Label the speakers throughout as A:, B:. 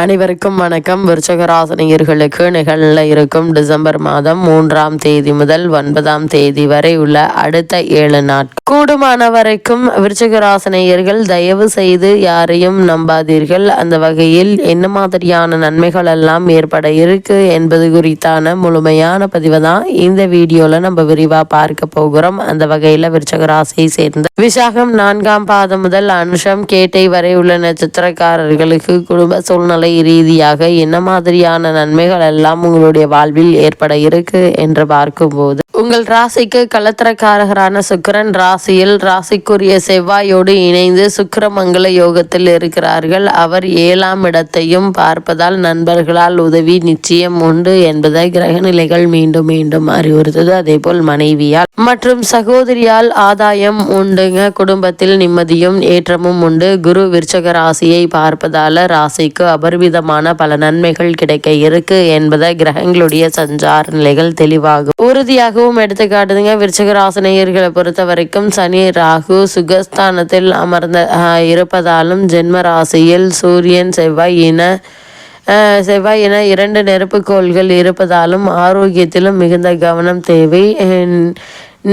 A: அனைவருக்கும் வணக்கம். விருச்சகராசனியர்களுக்கு நிகழ்நில இருக்கும் டிசம்பர் மாதம் மூன்றாம் தேதி முதல் ஒன்பதாம் தேதி வரை உள்ள அடுத்த ஏழு நாட்கள். கூடுமான வரைக்கும் விருச்சகராசனியர்கள் தயவு செய்து யாரையும் நம்பாதீர்கள். அந்த வகையில் என்ன மாதிரியான நன்மைகள் எல்லாம் ஏற்பட இருக்கு என்பது குறித்தான முழுமையான பதிவு தான் இந்த வீடியோல நம்ம விரிவா பார்க்க போகிறோம். அந்த வகையில விருச்சகராசியை சேர்ந்த விசாகம் நான்காம் பாதம் முதல் அனுஷம் கேட்டை வரை உள்ள நட்சத்திரக்காரர்களுக்கு குடும்ப சூழ்நிலை ரீதியாக என்ன மாதிரியான நன்மைகள் எல்லாம் உங்களுடைய வாழ்வில் ஏற்பட இருக்கு என்று பார்க்கும்போது உங்கள் ராசிக்கு கலத்திரக்காரகரான சுக்கிரன் ராசியில் ராசிக்குரிய செவ்வாயோடு இணைந்து சுக்கிரமங்கல யோகத்தில் இருக்கிறார்கள். அவர் ஏழாம் இடத்தையும் பார்ப்பதால் நண்பர்களால் உதவி நிச்சயம் உண்டு என்பதை கிரகநிலைகள் மீண்டும் மீண்டும் அறிவுறுத்தது. அதே போல் மனைவியால் மற்றும் சகோதரியால் ஆதாயம் உண்டுங்க. குடும்பத்தில் நிம்மதியும் ஏற்றமும் உண்டு. குரு விருச்சக ராசியை பார்ப்பதால ராசிக்கு விதமான பல நன்மைகள் கிடைக்க இருக்கு என்பதை கிரகங்களுடைய சஞ்சார நிலைகள் தெளிவாகும். உறுதியாகவும் எடுத்துக்காட்டுதுங்க விருச்சக ராசினியர்களை பொறுத்த வரைக்கும் சனி ராகு சுகஸ்தானத்தில் அமர்ந்த இருப்பதாலும் ஜென்ம ராசியில் சூரியன் செவ்வாய் இன செவ்வாய் என இரண்டு நெருப்புக்கோள்கள் இருப்பதாலும் ஆரோக்கியத்திலும் மிகுந்த கவனம் தேவை.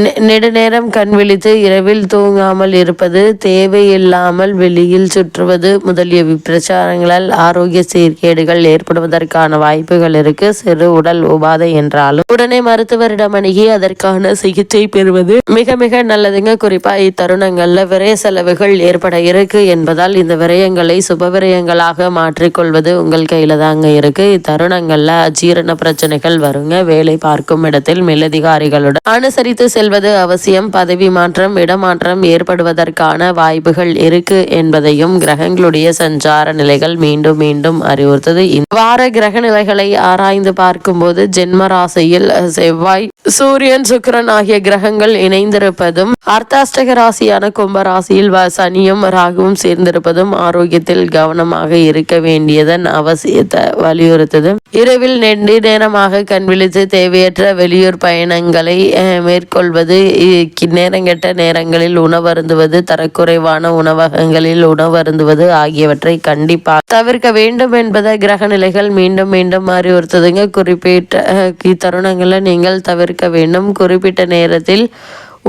A: நெடுநேரம் கண் விழித்து இரவில் தூங்காமல் இருப்பது தேவையில்லாமல் வெளியில் சுற்றுவது முதலிய பிரச்சாரங்களால் ஆரோக்கிய சீர்கேடுகள் ஏற்படுவதற்கான வாய்ப்புகள் இருக்கு. சிறு உடல் உபாதை என்றாலும் உடனே மருத்துவரிடம் அணுகி அதற்கான சிகிச்சை பெறுவது மிக மிக நல்லதுங்க. குறிப்பா இத்தருணங்கள்ல விரய செலவுகள் ஏற்பட இருக்கு என்பதால் இந்த விரயங்களை சுப விரயங்களாக மாற்றிக்கொள்வது உங்கள் கையில தாங்க இருக்கு. இத்தருணங்கள்ல அஜீரண பிரச்சனைகள் வருங்க. வேலை பார்க்கும் இடத்தில் மேலதிகாரிகளுடன் அனுசரித்து செல்வது அவசியம். பதவி மாற்றம் இடமாற்றம் ஏற்படுவதற்கான வாய்ப்புகள் இருக்கு என்பதையும் கிரகங்களுடைய சஞ்சார நிலைகள் மீண்டும் மீண்டும் அறிவுறுத்தது. வார கிரக நிலைகளை ஆராய்ந்து பார்க்கும்போது ஜென்ம ராசியில் செவ்வாய் சூரியன் சுக்கரன் ஆகிய கிரகங்கள் இணைந்திருப்பதும் அர்த்தாஷ்டக ராசியான கும்ப ராசியில் சனியும் ராகுவும் சேர்ந்திருப்பதும் ஆரோக்கியத்தில் கவனமாக இருக்க வேண்டியதன் அவசியத்தை வலியுறுத்தது. இரவில் நெண்டு நேரமாக கண் விழித்து தேவையற்ற வெளியூர் பயணங்களை மேற்கொள்ள கொள்வது நேரங்கெட்ட நேரங்களில் உணவருந்துவது தரக்குறைவான உணவகங்களில் உணவருந்துவது ஆகியவற்றை கண்டிப்பாக தவிர்க்க வேண்டும் என்பதை கிரக நிலைகள் மீண்டும் மீண்டும் அறிவுறுத்துதுங்க. குறிப்பிட்ட தருணங்களை நீங்கள் தவிர்க்க வேண்டும். குறிப்பிட்ட நேரத்தில்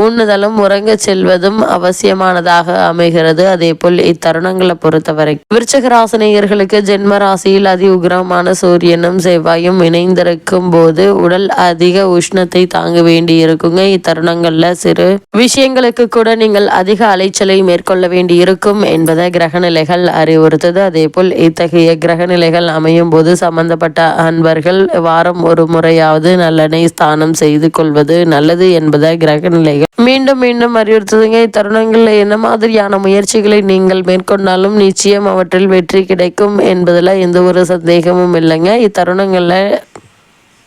A: உண்ணுதலும் உறங்க செல்வதும் அவசியமானதாக அமைகிறது. அதே போல் இத்தருணங்களை பொறுத்தவரை விருச்சக ராசினியர்களுக்கு ஜென்ம ராசியில் அதி உக்ரமான சூரியனும் செவ்வாயும் இணைந்திருக்கும் போது உடல் அதிக உஷ்ணத்தை தாங்க வேண்டி இருக்குங்க இத்தருணங்கள்ல சிறு விஷயங்களுக்கு கூட நீங்கள் அதிக அலைச்சலை மேற்கொள்ள வேண்டி இருக்கும் என்பதை கிரகநிலைகள் அறிவுறுத்தது. அதே போல் இத்தகைய கிரகநிலைகள் அமையும் போது சம்பந்தப்பட்ட அன்பர்கள் வாரம் ஒரு முறையாவது நல்லெண்ணெய் ஸ்தானம் செய்து கொள்வது நல்லது என்பதை கிரகநிலைகள் மீண்டும் மீண்டும் அறிவுறுத்துதுங்க இத்தருணங்களில் என்ன மாதிரியான முயற்சிகளை நீங்கள் மேற்கொண்டாலும் நிச்சயம் அவற்றில் வெற்றி கிடைக்கும் என்பதில் எந்த ஒரு சந்தேகமும் இல்லைங்க. இத்தருணங்களில்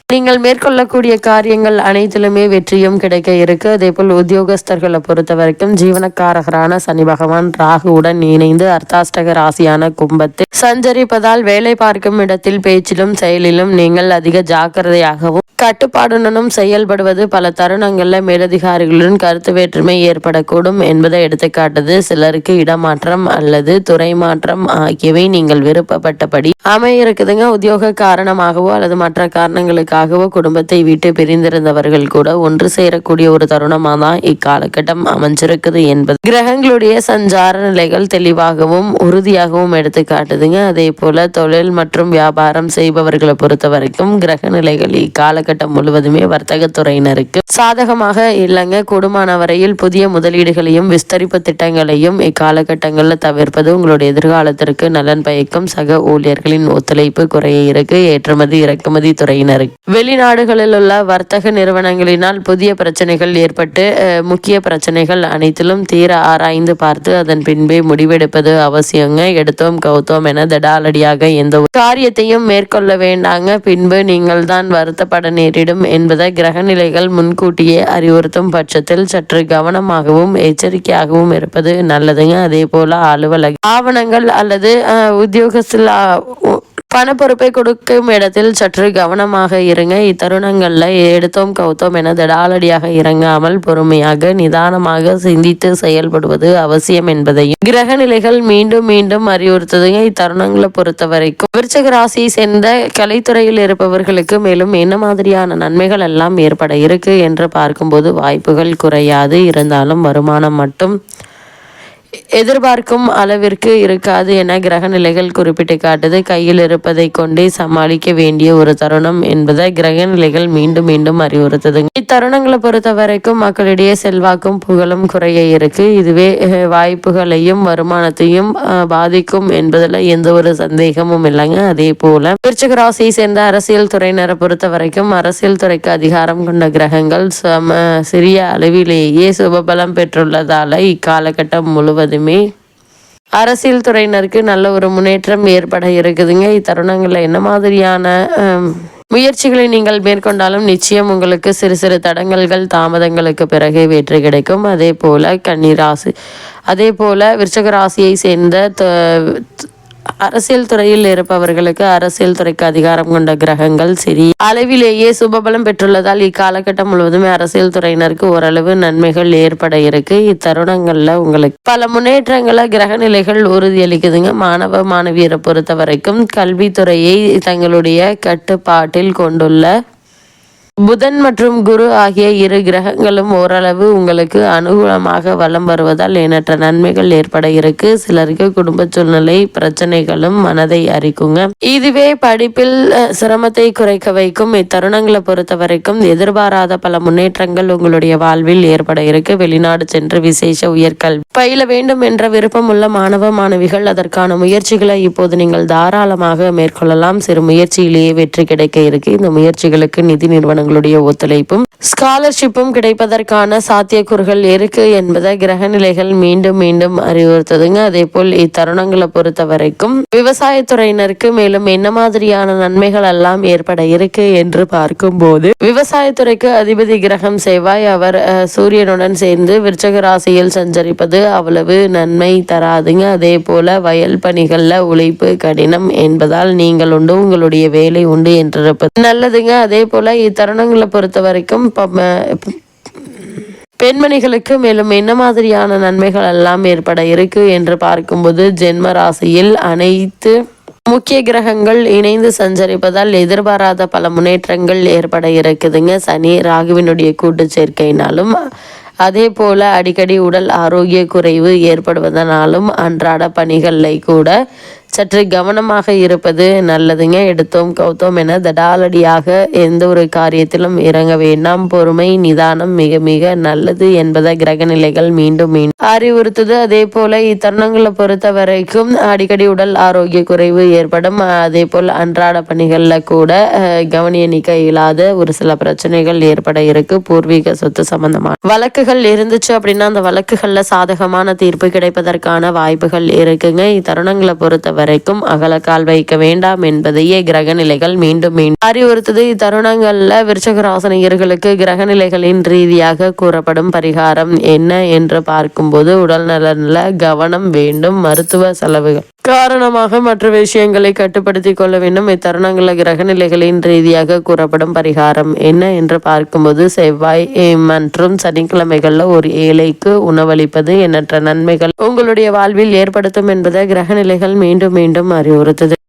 A: நீங்கள் மேற்கொள்ளக்கூடிய காரியங்கள் அனைத்திலுமே வெற்றியும் கிடைக்க இருக்கு. அதே போல் உத்தியோகஸ்தர்களை பொறுத்த வரைக்கும் ஜீவனக்காரகரான சனி பகவான் ராகுவுடன் இணைந்து அர்த்தாஷ்டக ராசியான கும்பத்தில் சஞ்சரிப்பதால் வேலை பார்க்கும் இடத்தில் பேச்சிலும் செயலிலும் நீங்கள் அதிக ஜாக்கிரதையாகவும் கட்டுப்பாடுடனும் செயல்படுவது பல தருணங்களில் மேலதிகாரிகளுடன் கருத்து வேற்றுமை ஏற்படக்கூடும் என்பதை எடுத்துக்காட்டுது. சிலருக்கு இடமாற்றம் அல்லது துறை மாற்றம் ஆகியவை நீங்கள் விருப்பப்பட்டபடி அமைய இருக்குதுங்க உத்தியோக காரணமாகவோ அல்லது மற்ற காரணங்களுக்காகவோ குடும்பத்தை விட்டு பிரிந்திருந்தவர்கள் கூட ஒன்று சேரக்கூடிய ஒரு தருணமாக தான் இக்காலகட்டம் அமைஞ்சிருக்குது என்பது. கிரகங்களுடைய சஞ்சார நிலைகள் தெளிவாகவும் உறுதியாகவும் எடுத்துக்காட்டுதுங்க. அதே போல தொழில் மற்றும் வியாபாரம் செய்பவர்களை பொறுத்த வரைக்கும் கிரக நிலைகள் இக்காலகட்டம் காலகட்டம் முழுவதுமே வர்த்தகத்துறையினருக்கு சாதகமாக இல்லைங்க. கூடுமான வரையில் புதிய முதலீடுகளையும் விஸ்தரிப்பு திட்டங்களையும் இக்காலகட்டங்களில் தவிர்ப்பது உங்களுடைய எதிர்காலத்திற்கு நலன் பயக்கும் சக ஊழியர்களின் ஒத்துழைப்பு குறைய இருக்கு. ஏற்றுமதி இறக்குமதி துறையினருக்கு. வெளிநாடுகளில் உள்ள வர்த்தக நிறுவனங்களினால் புதிய பிரச்சனைகள் ஏற்பட்டு முக்கிய பிரச்சனைகள் அனைத்திலும் தீர ஆராய்ந்து பார்த்து அதன் பின்பே முடிவெடுப்பது அவசியங்க. எடுத்தோம் கௌத்தோம் என தடாலடியாக எந்த காரியத்தையும் மேற்கொள்ள வேண்டாங்க. பின்பு நீங்கள் தான் வருத்தப்பட நேரிடும் என்பதை கிரகநிலைகள் முன்கூட்டியே அறிவுறுத்தும் பட்சத்தில் சற்று கவனமாகவும் எச்சரிக்கையாகவும் இருப்பது நல்லதுங்க. அதே போல அலுவலக ஆவணங்கள் அல்லது உத்தியோகத்தில் பணப்பொறுப்பை கொடுக்கும் இடத்தில் சற்று கவனமாக இருங்க. இத்தருணங்களில் எடுத்தோம் கவுத்தோம் என திடாலடியாக இறங்காமல் பொறுமையாக நிதானமாக சிந்தித்து செயல்படுவது அவசியம் என்பதையும் கிரக நிலைகள் மீண்டும் மீண்டும் அறிவுறுத்துதுங்க. இத்தருணங்களை பொறுத்த வரைக்கும் விருச்சக ராசியை சேர்ந்த கலைத்துறையில் இருப்பவர்களுக்கு மேலும் என்ன மாதிரியான நன்மைகள் எல்லாம் ஏற்பட இருக்கு என்று பார்க்கும்போது வாய்ப்புகள் குறையாது. இருந்தாலும் வருமானம் மட்டும் எதிர்பார்க்கும் அளவிற்கு இருக்காது என கிரக நிலைகள் குறிப்பிட்டு காட்டுது. கையில் இருப்பதை கொண்டே சமாளிக்க வேண்டிய ஒரு தருணம் என்பதை கிரக நிலைகள் மீண்டும் மீண்டும் அறிவுறுத்துதுங்க. இத்தருணங்களை பொறுத்த வரைக்கும் மக்களிடையே செல்வாக்கும் புகழும் குறைய இருக்கு. இதுவே வாய்ப்புகளையும் வருமானத்தையும் பாதிக்கும் என்பதில் எந்த ஒரு சந்தேகமும் இல்லைங்க. அதே போல விருச்சக ராசியை சேர்ந்த அரசியல் துறையினரை பொறுத்த வரைக்கும் அரசியல் துறைக்கு அதிகாரம் கொண்ட கிரகங்கள் சம சிறிய அளவிலேயே சுபபலம் பெற்றுள்ளதால இக்காலகட்டம் முழுவதும் முழுவதுமே அரசியல் துறையினருக்கு நல்ல ஒரு முன்னேற்றம் ஏற்பட இருக்குதுங்க. இத்தருணங்களில் என்ன மாதிரியான முயற்சிகளை நீங்கள் மேற்கொண்டாலும் நிச்சயம் உங்களுக்கு சிறு சிறு தடங்கல்கள் தாமதங்களுக்கு பிறகே வெற்றி கிடைக்கும். அதே போல கன்னிராசி அதே போல் விருச்சக ராசியை சேர்ந்த அரசியல் துறையில் இருப்பவர்களுக்கு அரசியல் துறைக்கு அதிகாரம் கொண்ட கிரகங்கள் சரி அளவிலேயே சுபபலம் பெற்றுள்ளதால் இக்காலகட்டம் முழுவதுமே அரசியல் துறையினருக்கு ஓரளவு நன்மைகள் ஏற்பட இருக்கு. இத்தருணங்கள்ல உங்களுக்கு பல முன்னேற்றங்களை கிரக நிலைகள் உறுதியளிக்குதுங்க. மாணவ மாணவியரை பொறுத்த வரைக்கும் கல்வித்துறையை தங்களுடைய கட்டுப்பாட்டில் கொண்டுள்ள புதன் மற்றும் குரு ஆகிய இரு கிரகங்களும் ஓரளவு உங்களுக்கு அனுகூலமாக வலம் வருவதால் எண்ணற்ற நன்மைகள் ஏற்பட இருக்கு. சிலருக்கு குடும்ப சூழ்நிலை பிரச்சனைகளும் மனதை அறிக்குங்க இதுவே படிப்பில் சிரமத்தை குறைக்க வைக்கும். இத்தருணங்களை பொறுத்த வரைக்கும் எதிர்பாராத பல முன்னேற்றங்கள் உங்களுடைய வாழ்வில் ஏற்பட இருக்கு. வெளிநாடு சென்று விசேஷ உயர்கல்வி பயில வேண்டும் என்ற விருப்பம் உள்ள மாணவ மாணவிகள் அதற்கான முயற்சிகளை இப்போது நீங்கள் தாராளமாக மேற்கொள்ளலாம். சிறு முயற்சியிலேயே வெற்றி கிடைக்க இருக்கு. இந்த முயற்சிகளுக்கு நிதி நிறுவனங்கள் தங்களுடைய ஒத்துழைப்பும் ஸ்காலர்ஷிப்பும் கிடைப்பதற்கான சாத்தியக்கூறுகள் இருக்கு என்பதை கிரக நிலைகள் மீண்டும் மீண்டும் அறிவுறுத்துதுங்க. அதே போல் இத்தருணங்களை பொறுத்த வரைக்கும் விவசாயத்துறையினருக்கு மேலும் என்ன மாதிரியான நன்மைகள் எல்லாம் ஏற்பட இருக்கு என்று பார்க்கும் போது விவசாயத்துறைக்கு அதிபதி கிரகம் செவ்வாய் அவர் சூரியனுடன் சேர்ந்து விருச்சக ராசியில் சஞ்சரிப்பது அவ்வளவு நன்மை தராதுங்க. அதே போல வயல் பணிகள்ல உழைப்பு கடினம் என்பதால் நீங்கள் உண்டு உங்களுடைய வேலை உண்டு என்றிருப்பது நல்லதுங்க. அதே போல இத்தருணம் தருணங்களை பொறுத்த வரைக்கும் பெண்மணிகளுக்கு மேலும் என்ன மாதிரியான நன்மைகள் எல்லாம் ஏற்பட இருக்கு என்று பார்க்கும்போது ஜென்ம ராசியில் அனைத்து முக்கிய கிரகங்கள் இணைந்து சஞ்சரிப்பதால் எதிர்பாராத பல முன்னேற்றங்கள் ஏற்பட இருக்குதுங்க. சனி ராகுவினுடைய கூட்டு சேர்க்கையினாலும் அதே போல அடிக்கடி உடல் ஆரோக்கிய குறைவு ஏற்படுவதனாலும் அன்றாட பணிகளில் கூட சற்று கவனமாக இருப்பது நல்லதுங்க. எடுத்தோம் கௌத்தோம் என தடாலடியாக எந்த ஒரு காரியத்திலும் இறங்க வேண்டாம். பொறுமை நிதானம் மிக மிக நல்லது என்பதை கிரக நிலைகள் மீண்டும் மீண்டும் அறிவுறுத்துது. அதே போல இத்தருணங்களை பொறுத்த வரைக்கும் அடிக்கடி உடல் ஆரோக்கிய குறைவு ஏற்படும். அதே போல் அன்றாட பணிகளில் கூட கவனியணிக்க இயலாத ஒரு சில பிரச்சனைகள் ஏற்பட இருக்கு. பூர்வீக சொத்து சம்பந்தமான வழக்குகள் இருந்துச்சு அப்படின்னா அந்த வழக்குகள்ல சாதகமான தீர்ப்பு கிடைப்பதற்கான வாய்ப்புகள் இருக்குங்க. இத்தருணங்களை பொறுத்த வரைக்கும் அகலக்கால் வைக்க வேண்டாம் என்பதையே கிரக நிலைகள் மீண்டும் மீண்டும் அறிவுறுத்தது. இத்தருணங்கள்ல விருச்சகராசனியர்களுக்கு கிரக நிலைகளின் ரீதியாக கூறப்படும் பரிகாரம் என்ன என்று பார்க்கும்போது உடல் நலன்ல கவனம் வேண்டும். மருத்துவ செலவுகள் காரணமாக மற்ற விஷயங்களை கட்டுப்படுத்தி கொள்ள வேண்டும். இத்தருணங்களில் கிரக நிலைகளின் ரீதியாக கூறப்படும் பரிகாரம் என்ன என்று பார்க்கும்போது செவ்வாய் மற்றும் சனிக்கிழமைகளில் ஒரு ஏழைக்கு உணவளிப்பது எண்ணற்ற நன்மைகள். உங்களுடைய வாழ்வில் ஏற்படுத்தும் என்பதை கிரக நிலைகள் மீண்டும் மீண்டும் அறிவுறுத்தது.